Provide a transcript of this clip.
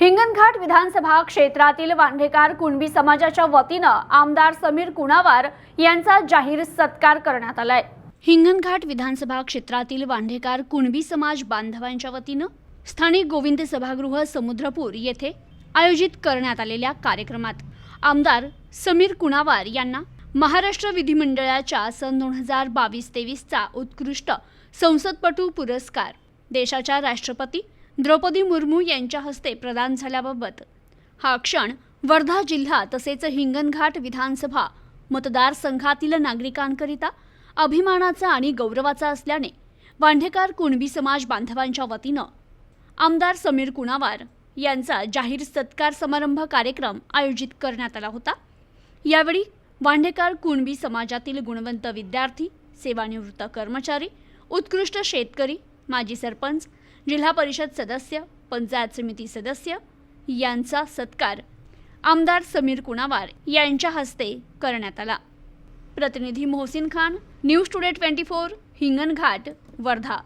हिंगणघाट विधानसभा क्षेत्रातील वांढेकार कुणबी समाजाच्या वतीनं आमदार समीर कुणावार यांचा जाहीर सत्कार करण्यात आलाय. हिंगणघाट विधानसभा क्षेत्रातील वांढेकार कुणबी समाज बांधवांच्या वतीनं स्थानिक गोविंद सभागृह समुद्रपूर येथे आयोजित करण्यात आलेल्या कार्यक्रमात आमदार समीर कुणावार यांना महाराष्ट्र विधिमंडळाच्या सन दोन हजार बावीस तेवीसचा उत्कृष्ट संसदपटू पुरस्कार देशाच्या राष्ट्रपती द्रौपदी मुर्मू यांच्या हस्ते प्रदान झाल्याबाबत हा क्षण वर्धा जिल्हा तसेच हिंगणघाट विधानसभा मतदारसंघातील नागरिकांकरिता अभिमानाचा आणि गौरवाचा असल्याने वांढेकार कुणबी समाज बांधवांच्या वतीनं आमदार समीर कुणावार यांचा जाहीर सत्कार समारंभ कार्यक्रम आयोजित करण्यात आला होता. यावेळी वांढेकार कुणबी समाजातील गुणवंत विद्यार्थी सेवानिवृत्त कर्मचारी उत्कृष्ट शेतकरी माजी सरपंच जिल्हा परिषद सदस्य पंचायत समिती सदस्य यांचा सत्कार आमदार समीर कुणावार यांच्या हस्ते करण्यात आला. प्रतिनिधी Mohsin Khan news today twenty four Hinganghat Wardha.